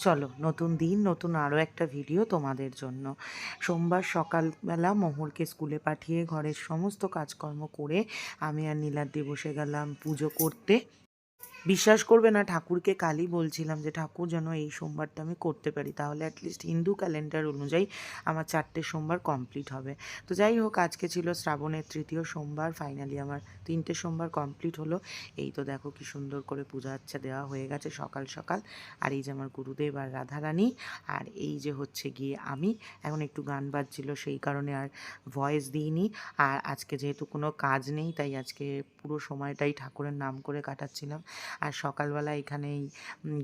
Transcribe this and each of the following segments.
চলো, নতুন দিন, নতুন আরও একটা ভিডিও তোমাদের জন্য। সোমবার সকালবেলা মোহরকে স্কুলে পাঠিয়ে ঘরের সমস্ত কাজকর্ম করে আমি আর নীলাদ্রি বসে গেলাম পুজো করতে। বিশ্বাস করবে না, ঠাকুরকে কালই বলছিলাম যে, ঠাকুর, যেন এই সোমবারটা আমি করতে পারি, তাহলে অ্যাটলিস্ট হিন্দু ক্যালেন্ডার অনুযায়ী আমার চারটে সোমবার কমপ্লিট হবে। তো যাই হোক, আজকে ছিল শ্রাবণের তৃতীয় সোমবার ফাইনালি আমার তিনটে সোমবার কমপ্লিট হলো। এই তো দেখো কি সুন্দর করে পূজা আচ্ছা দেওয়া হয়ে গেছে সকাল সকাল। আর এই যে আমার গুরুদেব আর রাধারানী, আর এই যে হচ্ছে গিয়ে আমি। এখন একটু গান বাজছিল, সেই কারণে আর ভয়েস দিইনি। আর আজকে যেহেতু কোনো কাজ নেই, তাই আজকে পুরো সময়টাই ঠাকুরের নাম করে কাটাচ্ছিলাম। আর সকালবেলা এখানে এই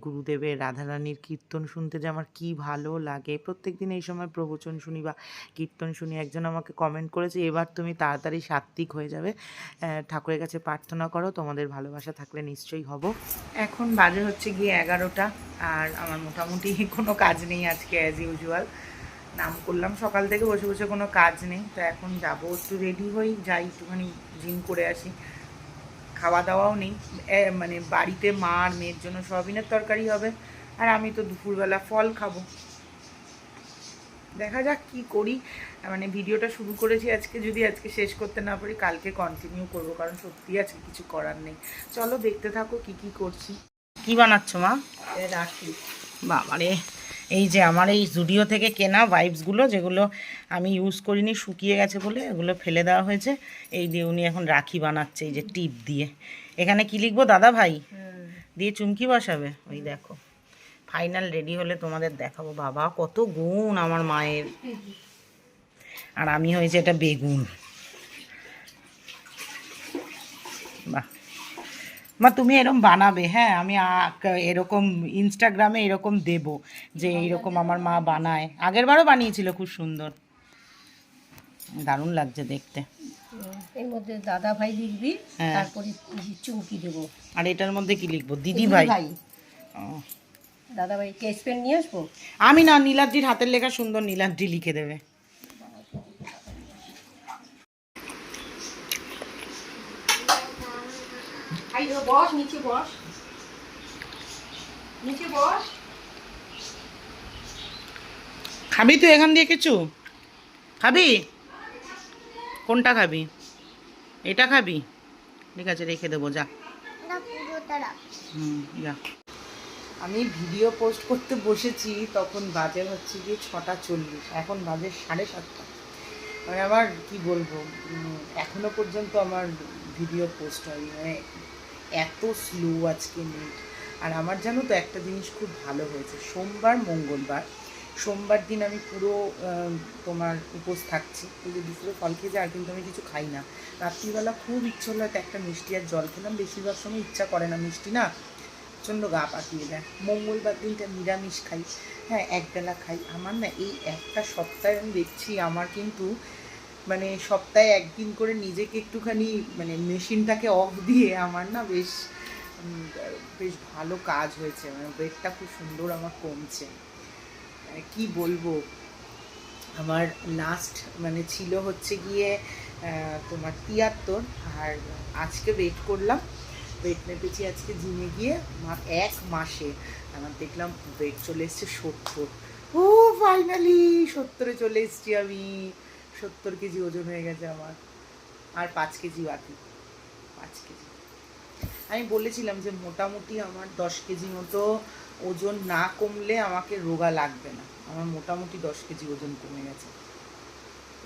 গুরুদেবের রাধারানীর কীর্তন শুনতে যে আমার কি ভালো লাগে। প্রত্যেক দিন এই সময় প্রবচন শুনি বা কীর্তন শুনি। একজন আমাকে কমেন্ট করেছে, এবার তুমি তাড়াতাড়ি সাত্ত্বিক হয়ে যাবে। ঠাকুরের কাছে প্রার্থনা করো, তোমাদের ভালোবাসা থাকলে নিশ্চয়ই হব। এখন বাজে হচ্ছে গিয়ে এগারোটা, আর আমার মোটামুটি কোনো কাজ নেই আজকে অ্যাজ ইউজুয়াল নাম করলাম, সকাল থেকে বসে বসে কোনো কাজ নেই। তো এখন যাব, একটু রেডি হই, যাই, একটুখানি জিম করে আসি। খাওয়া দাওয়াও নেই মানে বাড়িতে মা আর মেয়ের জন্য সয়াবিনের তরকারি হবে। আর আমি তো দুপুরবেলা ফল খাব। দেখা যাক কি করি। মানে ভিডিওটা শুরু করেছি আজকে। যদি আজকে শেষ করতে না পারি কালকে কন্টিনিউ করব। কারণ সত্যি আজকে কিছু করার নেই। চলো দেখতে থাকো কি কি করছি। কি বানাচ্ছ মা? রাখি। বাবারে। এই যে আমার এই জুডিও থেকে কেনা ভাইবসগুলো যেগুলো আমি ইউজ করিনি, শুকিয়ে গেছে বলে এগুলো ফেলে দেওয়া হয়েছে। এই দিয়ে উনি এখন রাখি বানাচ্ছে, এই যে টিপ দিয়ে। এখানে কি লিখব দাদা ভাই? দিয়ে চুমকি বসাবে? ওই দেখো। ফাইনাল রেডি হলে তোমাদের দেখাবো। বাবা, কত গুণ আমার মায়ের। আর আমি হয়েছে এটা বেগুন। মা তুমি এরকম বানাবে হ্যাঁ আমি এরকম ইনস্টাগ্রামে এরকম দেব যে এইরকম আমার মা বানায়। আগের বারও বানিয়েছিল খুব সুন্দর। দারুণ লাগছে দেখতে। এর মধ্যে দাদা ভাই লিখবি হ্যাঁ। তারপরে চুমকি দেবো। আর এটার মধ্যে কি লিখব? দিদি ভাই। দাদা ভাই কেস পেন নিয়ে আসব? আমি না নীলাদ্রির হাতের লেখা সুন্দর নীলাদ্রি লিখে দেবে। বস নিচে বস। নিচে বস। খাবি তুই এখান দিয়ে কিছু? খাবি? কোনটা খাবি? এটা খাবি? ঠিক আছে রেখে দেবো যা। হুম যা। আমি ভিডিও পোস্ট করতে বসেছি তখন বাজে হচ্ছে গিয়ে ছটা চল্লিশ। এখন বাজে সাড়ে সাতটা। মানে আমার কি বলব এখনও পর্যন্ত আমার ভিডিও পোস্ট হয়নি। মানে এত স্লো আজকে নেট আর আমার জানো তো একটা জিনিস খুব ভালো হয়েছে, সোমবার, মঙ্গলবার। সোমবার দিন আমি পুরো তোমার উপোস থাকছি। যে দুপুরে ফল খেয়ে যায়, আর কিন্তু আমি কিছু খাই না। রাত্রিবেলা খুব ইচ্ছে হলো একটা মিষ্টি আর জল খেলাম। বেশিরভাগ সময় ইচ্ছা করে না মিষ্টি না। প্রচণ্ড গা পাকিয়ে দেয় মঙ্গলবার দিনটা নিরামিষ খাই। হ্যাঁ একবেলা খাই। আমার না এই একটা সপ্তাহে আমি দেখছি, আমার কিন্তু মানে সপ্তাহে একদিন করে নিজেকে একটুখানি মানে মেশিনটাকে অফ দিয়ে আমার না বেশ বেশ ভালো কাজ হয়েছে। মানে ওয়েটটা খুব সুন্দর আমার কমছে। মানে কি বলব? আমার লাস্ট মানে ছিল হচ্ছে গিয়ে তোমার তিয়াত্তর। আর আজকে ওয়েট করলাম। ওয়েট মেপেছি আজকে জিমে গিয়ে এক মাসে। আমার দেখলাম ওয়েট চলে এসছে সত্তর। ও ফাইনালি সত্তরে চলে এসছি আমি। সত্তর কেজি ওজন হয়ে গেছে আমার। আর পাঁচ কেজি বাকি। পাঁচ কেজি। আমি বলেছিলাম যে মোটামুটি আমার দশ কেজি মতো ওজন না কমলে আমাকে রোগা লাগবে না। আমার মোটামুটি দশ কেজি ওজন কমে গেছে।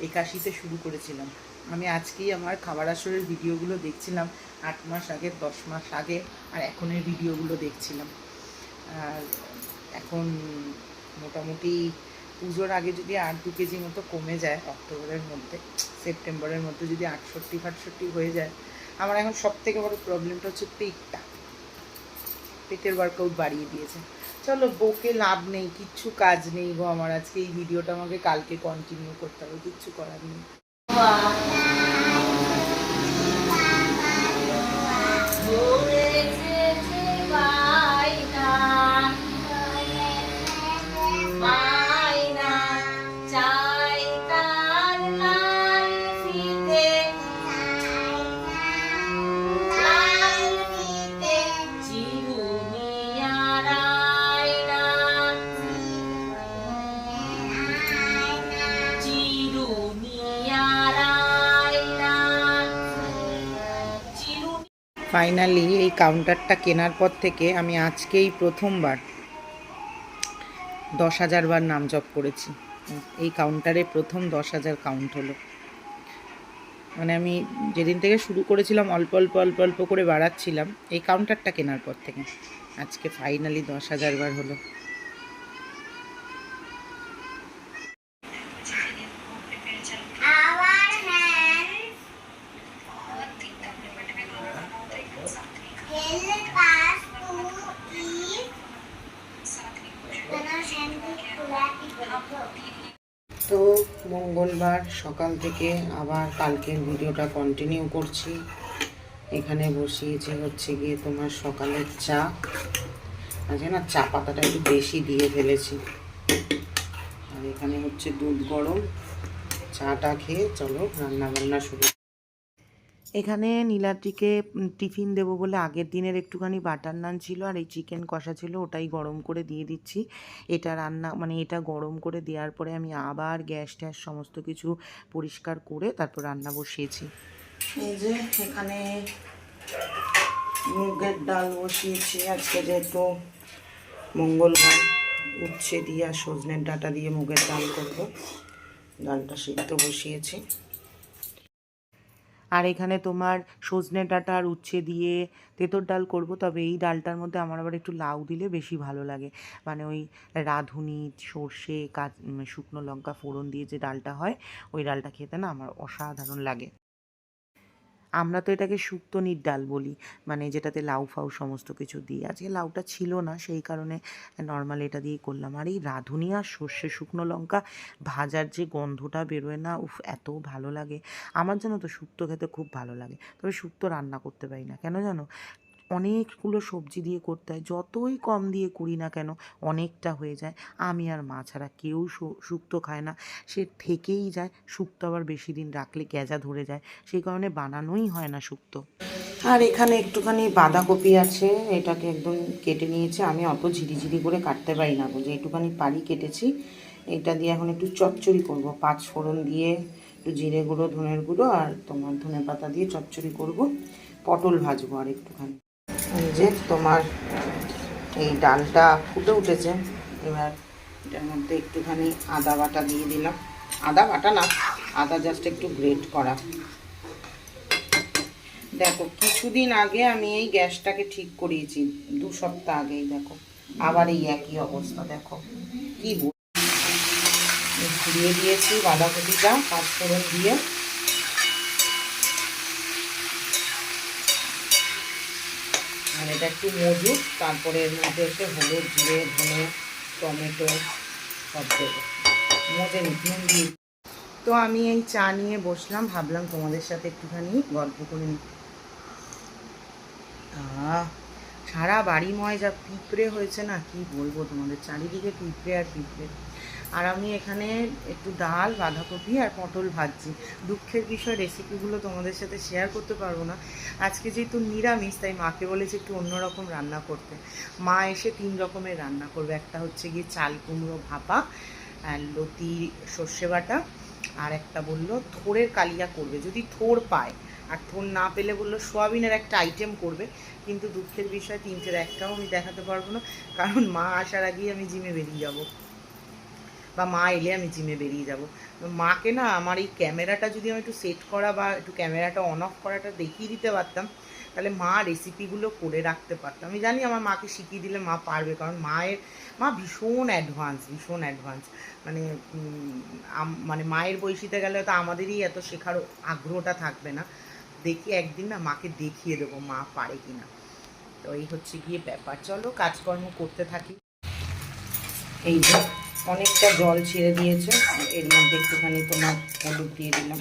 একাশিতে শুরু করেছিলাম। আমি আজকেই আমার খাবার আসরের ভিডিওগুলো দেখছিলাম। আট মাস আগে, দশ মাস আগে, আর এখনের ভিডিওগুলো দেখছিলাম। আর এখন মোটামুটি পুজোর আগে যদি আট দু কেজি মতো কমে যায় অক্টোবরের মধ্যে, সেপ্টেম্বরের মধ্যে যদি আটষট্টি ফাটষট্টি হয়ে যায়, আমার এখন সব থেকে বড় প্রবলেমটা হচ্ছে পেটটা। পেটের ওয়ার্কআউট বাড়িয়ে দিয়েছে। চলো, বকে লাভ নেই, কিচ্ছু কাজ নেই গো আমার। আজকে এই ভিডিওটা আমাকে কালকে কন্টিনিউ করতে হবে, কিচ্ছু করার নেই। ফাইনালি এই কাউন্টারটা কেনার পর থেকে আমি আজকেই প্রথমবার দশ হাজার বার নাম জপ করেছি। এই কাউন্টারে প্রথম দশ হাজার কাউন্ট হলো। মানে আমি যেদিন থেকে শুরু করেছিলাম, অল্প অল্প অল্প অল্প করে বাড়াচ্ছিলাম, এই কাউন্টারটা কেনার পর থেকে আজকে ফাইনালি দশ হাজার বার হলো। তো মঙ্গলবার সকাল থেকে আবার কালকের ভিডিওটা কন্টিনিউ করছি। এখানে বসিয়েছে হচ্ছে গিয়ে তোমার সকালের চা। আজকে না, চা পাতাটা একটু বেশি দিয়ে ফেলেছি। আর এখানে হচ্ছে দুধ গরম। চাটা খেয়ে চলো রান্নাবান্না শুরু এখানে নীলাদ্রিকে টিফিন দেবো বলে আগের দিনের একটুখানি বাটার নান ছিল আর এই চিকেন কষা ছিল, ওটাই গরম করে দিয়ে দিচ্ছি। এটা রান্না মানে এটা গরম করে দেওয়ার পরে আমি আবার গ্যাস ট্যাস সমস্ত কিছু পরিষ্কার করে তারপর রান্না বসিয়েছি। এই যে এখানে মুগের ডাল বসিয়েছি, আজকে যেহেতু মঙ্গলবার, উচ্ছে দিয়ে আর সজনের ডাটা দিয়ে মুগের ডাল করব। ডালটা সিদ্ধ বসিয়েছি। আর এখানে তোমার সজনে ডাঁটার উচ্ছে দিয়ে তেঁতোর ডাল করব, তবে এই ডালটার মধ্যে আমার আবার একটু লাউ দিলে বেশি ভালো লাগে। মানে ওই রাঁধুনি, সর্ষে কাঁচ শুকনো লঙ্কা ফোড়ন দিয়ে যে ডালটা হয়, ওই ডালটা খেতে না আমার অসাধারণ লাগে। আমরা তো এটাকে শুক্তনির ডাল বলি মানে যেটাতে লাউ ফাউ সমস্ত কিছু দিই। আজকে লাউটা ছিল না, সেই কারণে নর্মাল এটা দিয়ে করলাম। আর এই রাঁধুনি আর সর্ষে শুকনো লঙ্কা ভাজার যে গন্ধটা বেরোয় না, উফ, এত ভালো লাগে। আমার জানো তো শুক্তো খেতে খুব ভালো লাগে, তবে শুক্তো রান্না করতে পারি না। কেন জানো? অনেকগুলো সবজি দিয়ে করতে হয়। যতই কম দিয়ে করি না কেন, অনেকটা হয়ে যায়। আমি আর মা ছাড়া কেউ শুক্তো খায় না। সে থেকেই যায় শুক্তো আবার বেশি দিন রাখলে গ্যাজা ধরে যায়। সেই কারণে বানানোই হয় না শুক্তো আর এখানে একটুখানি বাঁধাকপি আছে, এটাকে একদম কেটে নিয়েছে। আমি অত ঝিরিঝিরি করে কাটতে পারি না যে একটুখানি পারি কেটেছি। এটা দিয়ে এখন একটু চচ্চড়ি করব। পাঁচ ফোড়ন দিয়ে একটু জিরে গুঁড়ো, ধনের গুঁড়ো আর তোমার ধনে পাতা দিয়ে চচ্চড়ি করব। পটল ভাজবো আর একটুখানি। যে তোমার, এই ডালটা ফুটে উঠেছে। এবার এটার মধ্যে একটুখানি আদা বাটা দিয়ে দিলাম। আদা বাটা না, আদা জাস্ট একটু গ্রেট করা। দেখো, কিছুদিন আগে আমি এই গ্যাসটাকে ঠিক করিয়েছি, দু সপ্তাহ আগেই দেখো। আবার এই একই অবস্থা, দেখো। কি দিয়ে দিয়েছি বাঁধাকপিটা, পাঁচফোড়ন দিয়ে। এটা একটু মজুর তারপরে এর মধ্যে হচ্ছে হলুদ, জিরে, ধনে, টমেটো সব দেবো। মজে দিয়ে। তো আমি এই চা নিয়ে বসলাম, ভাবলাম তোমাদের সাথে একটুখানি গল্প করে নিই সারা বাড়িময় যা পিঁপড়ে হয়েছে না, কি বলব তোমাদের? চারিদিকে পিঁপড়ে আর পিঁপড়ে। আর আমি এখানে একটু ডাল, বাঁধাকপি আর পটল ভাজছি। দুঃখের বিষয় রেসিপিগুলো তোমাদের সাথে শেয়ার করতে পারব না। আজকে যেহেতু নিরামিষ, তাই মাকে বলেছে একটু অন্যরকম রান্না করতে। মা এসে তিন রকমের রান্না করবে। একটা হচ্ছে গিয়ে চাল কুমড়ো ভাপা আর লতি, সর্ষে বাটা। আর একটা বলল, থোড়ের কালিয়া করবে। যদি থোর পায়, আর থোর না পেলে বলল, সোয়াবিনের একটা আইটেম করবে। কিন্তু দুঃখের বিষয়, তিনটের একটাও আমি দেখাতে পারব না। কারণ মা আসার আগেই আমি জিমে বেরিয়ে যাব। বা মা এলে আমি জিমে বেরিয়ে যাব। মাকে না আমার এই ক্যামেরাটা যদি আমি একটু সেট করা বা একটু ক্যামেরাটা অন অফ করাটা দেখিয়ে দিতে পারতাম, তাহলে মা রেসিপিগুলো করে রাখতে পারতাম। আমি জানি আমার মাকে শিখিয়ে দিলে মা পারবে, কারণ মায়ের, মা ভীষণ অ্যাডভান্স ভীষণ অ্যাডভান্স মানে মানে মায়ের বয়সীতে গেলে তো আমাদেরই এত শেখার আগ্রহটা থাকবে না। দেখি একদিন না মাকে দেখিয়ে দেবো মা পারে কি না তো এই হচ্ছে গিয়ে ব্যাপার। চলো কাজকর্ম করতে থাকি। এই অনেকটা জল ছেড়ে দিয়েছে। এর মধ্যে একটুখানি তোমার হলুদ দিয়ে দিলাম।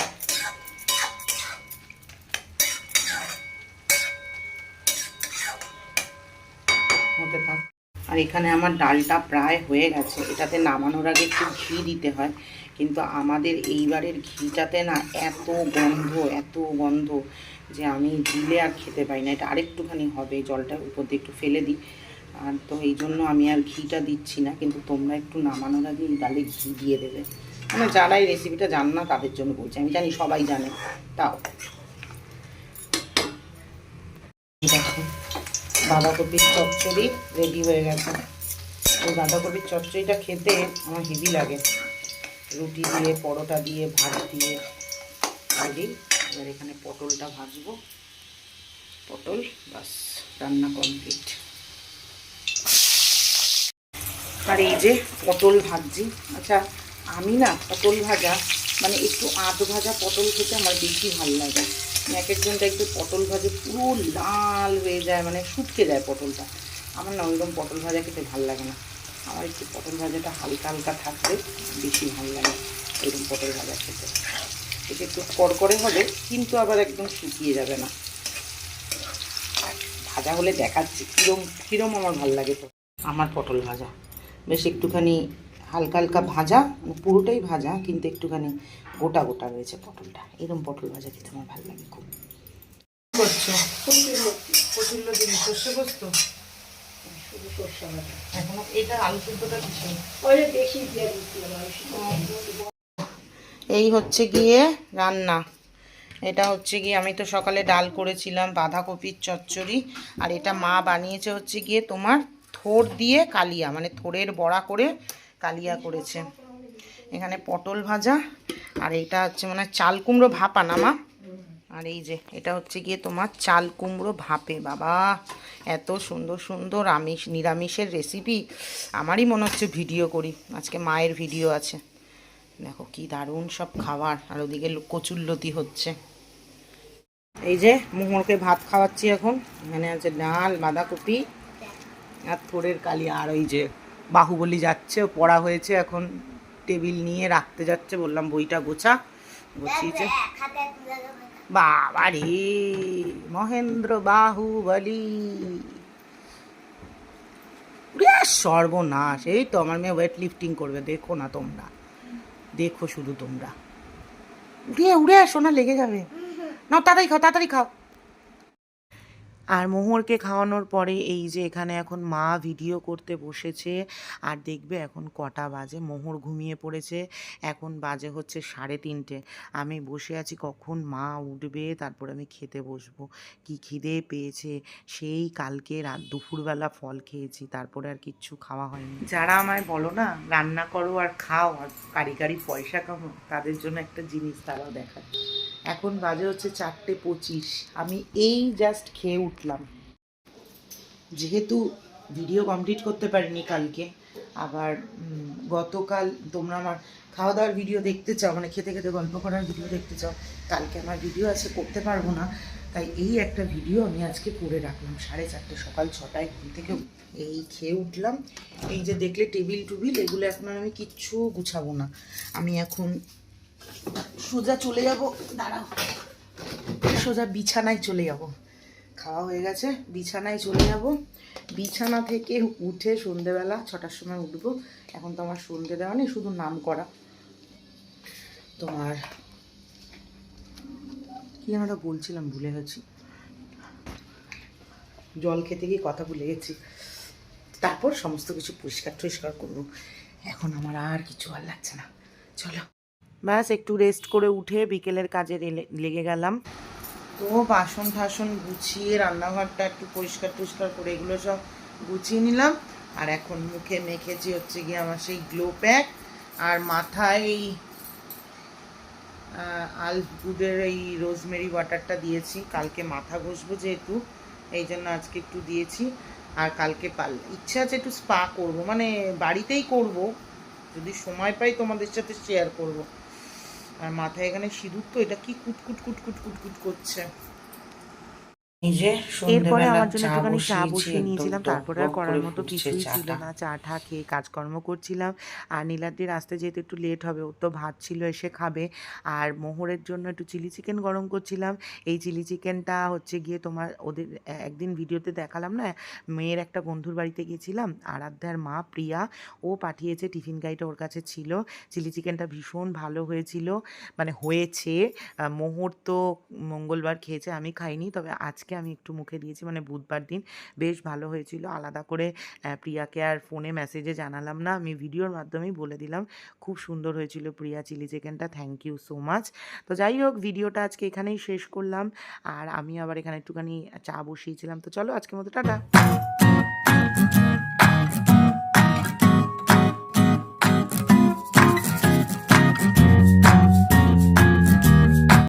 আর এখানে আমার ডালটা প্রায় হয়ে গেছে। এটাতে নামানোর আগে একটু ঘি দিতে হয়। কিন্তু আমাদের এইবারের ঘিটাতে না এত গন্ধ এত গন্ধ যে আমি দিলে আর খেতে পাই না। এটা আরেকটুখানি হবে। জলটা উপর দিয়ে একটু ফেলে দিই। আর তো এই জন্য আমি আর ঘিটা দিচ্ছি না, কিন্তু তোমরা একটু নামানোর আগে এই ডালে ঘি দিয়ে দেবে। মানে যারা এই রেসিপিটা জান না, তাদের জন্য বলছি। আমি জানি সবাই জানে, তাও। বাঁধাকপির চচ্চড়ি রেডি হয়ে গেছে। ওই বাঁধাকপির চচ্চড়িটা খেতে আমার হেভি লাগে। রুটি দিয়ে, পরোটা দিয়ে, ভাত দিয়ে। রেডি এবার এখানে পটলটা ভাজবো। পটল, বাস, রান্না কমপ্লিট আর এই যে পটল ভাজছি আচ্ছা আমি না পটল ভাজা মানে একটু আধ ভাজা পটল খেতে আমার বেশি ভালো লাগে। মানে এক একজন দেখবে পটল ভাজে পুরো লাল হয়ে যায় মানে শুটকে যায় পটলটা। আমার না ওইরকম পটল ভাজা খেতে ভালো লাগে না। আমার একটু পটল ভাজাটা হালকা হালকা থাকলে বেশি ভালো লাগে এরকম পটল ভাজা খেতে। এটা একটু কড়কড়ে হবে, কিন্তু আবার একদম শুকিয়ে যাবে না। ভাজা হলে দেখাচ্ছি, কিরম কিরম আমার ভালো লাগে আমার পটল ভাজা। বেশ একটুখানি হালকা হালকা ভাজা মানে পুরোটাই ভাজা কিন্তু একটুখানি গোটা গোটা রয়েছে পটলটা। এরকম পটল ভাজা খেতে আমার ভালো লাগে খুব। করছ? প্রচুর দিন সর্ষে পোস্ত? শুধু সর্ষে বাটা এখনও এটা আলু সেদ্ধটা কিছু ওই বেশি দিয়ে দিচ্ছিলাম আমি এই হচ্ছে গিয়ে রান্না। এটা হচ্ছে গিয়ে আমি তো সকালে ডাল করেছিলাম বাঁধাকপির চচ্চড়ি আর এটা মা বানিয়েছে হচ্ছে গিয়ে তোমার থোর দিয়ে কালিয়া মানে থোরের বড়া করে কালিয়া করেছে। এখানে পটল ভাজা, আর এটা হচ্ছে মানে চাল কুমড়ো ভাপা না মা? আর এই যে, এটা হচ্ছে গিয়ে তোমার চাল কুমড়ো ভাপে। বাবা, এত সুন্দর সুন্দর আমিষ, নিরামিষের রেসিপি আমারই মনে হচ্ছে ভিডিও করি। আজকে মায়ের ভিডিও আছে। দেখো কি দারুণ সব খাবার। আর ওদিকে কচুরলতি হচ্ছে। এই যে মোহরকে ভাত খাওয়াচ্ছি এখন। এখানে আছে ডাল, বাঁধাকপি আর থোড়ের কালি আর ওই যে বাহুবলি যাচ্ছে পড়া হয়েছে এখন টেবিল নিয়ে রাখতে যাচ্ছে বললাম বইটা গোছা গোছিয়েছে। খাতা তুলে দেবো বাবা রে মহেন্দ্র বাহুবলি। সর্বনাশ এই তো আমার মেয়ে ওয়েট লিফটিং করবে দেখো না তোমরা দেখো শুধু তোমরা। উড়ে উড়ে আসো না লেগে যাবে। না তাড়াতাড়ি খাও তাড়াতাড়ি খাও। আর মোহরকে খাওয়ানোর পরে এই যে এখানে এখন মা ভিডিও করতে বসেছে, আর দেখবে এখন কটা বাজে, মোহর ঘুমিয়ে পড়েছে, এখন বাজে হচ্ছে সাড়ে তিনটে। আমি বসে আছি কখন মা উঠবে, তারপর আমি খেতে বসবো। কি খিদে পেয়েছে? সেই কালকে রাত দুপুরবেলা ফল খেয়েছি, তারপরে আর কিচ্ছু খাওয়া হয়নি। যারা আমায় বলো না, রান্না করো আর খাও, আর কারি কারি পয়সা কামো তাদের জন্য একটা জিনিস তারাও দেখায় এখন বাজে হচ্ছে চারটে পঁচিশ। আমি এই জাস্ট খেয়ে উঠলাম। যেহেতু ভিডিও কমপ্লিট করতে পারিনি কালকে, আবার গতকাল তোমরা আমার খাওয়া দাওয়ার ভিডিও দেখতে চাও মানে খেতে খেতে গল্প করার ভিডিও দেখতে চাও, কালকে আমার ভিডিও আছে, করতে পারব না। তাই এই একটা ভিডিও আমি আজকে করে রাখলাম, সাড়ে চারটে, সকাল ছটায় ঘুম থেকে এই খেয়ে উঠলাম। এই যে দেখলে টেবিল টুবিল এগুলো এখন আর আমি কিচ্ছু গুছাবো না। আমি এখন সোজা চলে যাব। দাঁড়াও। সোজা বিছানায় চলে যাব। খাওয়া হয়ে গেছে, বিছানায় চলে যাব। বিছানা থেকে উঠে সন্ধেবেলা ছটার সময় উঠবো। এখন তো আমার সন্ধে দেওয়া নেই, শুধু নাম করা। তোমার কি যেন ওটা বলছিলাম, ভুলে গেছি। জল খেতে গিয়ে কথা ভুলে গেছি। তারপর সমস্ত কিছু পরিষ্কার টরিষ্কার করব। এখন আমার আর কিছু ভালো লাগছে না। চলো। ব্যাস, একটু রেস্ট করে উঠে বিকেলের কাজে লেগে গেলাম। তো বাসন টাসন গুছিয়ে রান্নাঘরটা একটু পরিষ্কার টরিষ্কার করে এগুলো সব গুছিয়ে নিলাম। আর এখন মুখে মেখেছি হচ্ছে গিয়ে আমার সেই গ্লো প্যাক আর মাথায় এই আলফ গুডের এই রোজমেরি ওয়াটারটা দিয়েছি। কালকে মাথা ঘষবো যেহেতু, এই জন্য আজকে একটু দিয়েছি। আর কালকে পাল, ইচ্ছা আছে একটু স্পা করব মানে বাড়িতেই করব। যদি সময় পাই তোমাদের সাথে শেয়ার করব। আর মাথায় এখানে সিঁদুর তো এটা কি কুটকুট কুটকুট কুটকুট করছে? এরপরে আমার জন্য একটুখানি চা বসিয়ে নিয়েছিলাম। তারপরে আর করার মতো কিছুই ছিল না চা টা খেয়ে কাজকর্ম করছিলাম। আর নীলাদ্রির আসতে যেহেতু একটু লেট হবে ওর তো ভাত ছিল এসে খাবে। আর মোহরের জন্য একটু চিলি চিকেন গরম করছিলাম। এই চিলি চিকেনটা হচ্ছে গিয়ে তোমার ওদের একদিন ভিডিওতে দেখালাম না? মেয়ের একটা বন্ধুর বাড়িতে গিয়েছিলাম আরাধ্যার মা প্রিয়া ও পাঠিয়েছে টিফিন গাড়িটা ওর কাছে ছিল। চিলি চিকেনটা ভীষণ ভালো হয়েছিল মানে হয়েছে। মোহর তো মঙ্গলবার খেয়েছে আমি খাইনি তবে আজকে আজকে আমি একটু মুখে দিয়েছি মানে বুধবার দিন বেশ ভালো হয়েছিল। আলাদা করে প্রিয়াকে আর ফোনে মেসেজে জানালাম না, আমি ভিডিওর মাধ্যমেই বলে দিলাম। খুব সুন্দর হয়েছিল প্রিয়া চিলি চিকেনটা থ্যাংক ইউ সো মাচ তো যাই হোক, ভিডিওটা আজকে এখানেই শেষ করলাম। আর আমি আবার এখানে একটুখানি চা বসিয়েছিলাম। তো চলো আজকের মতো, টাটা।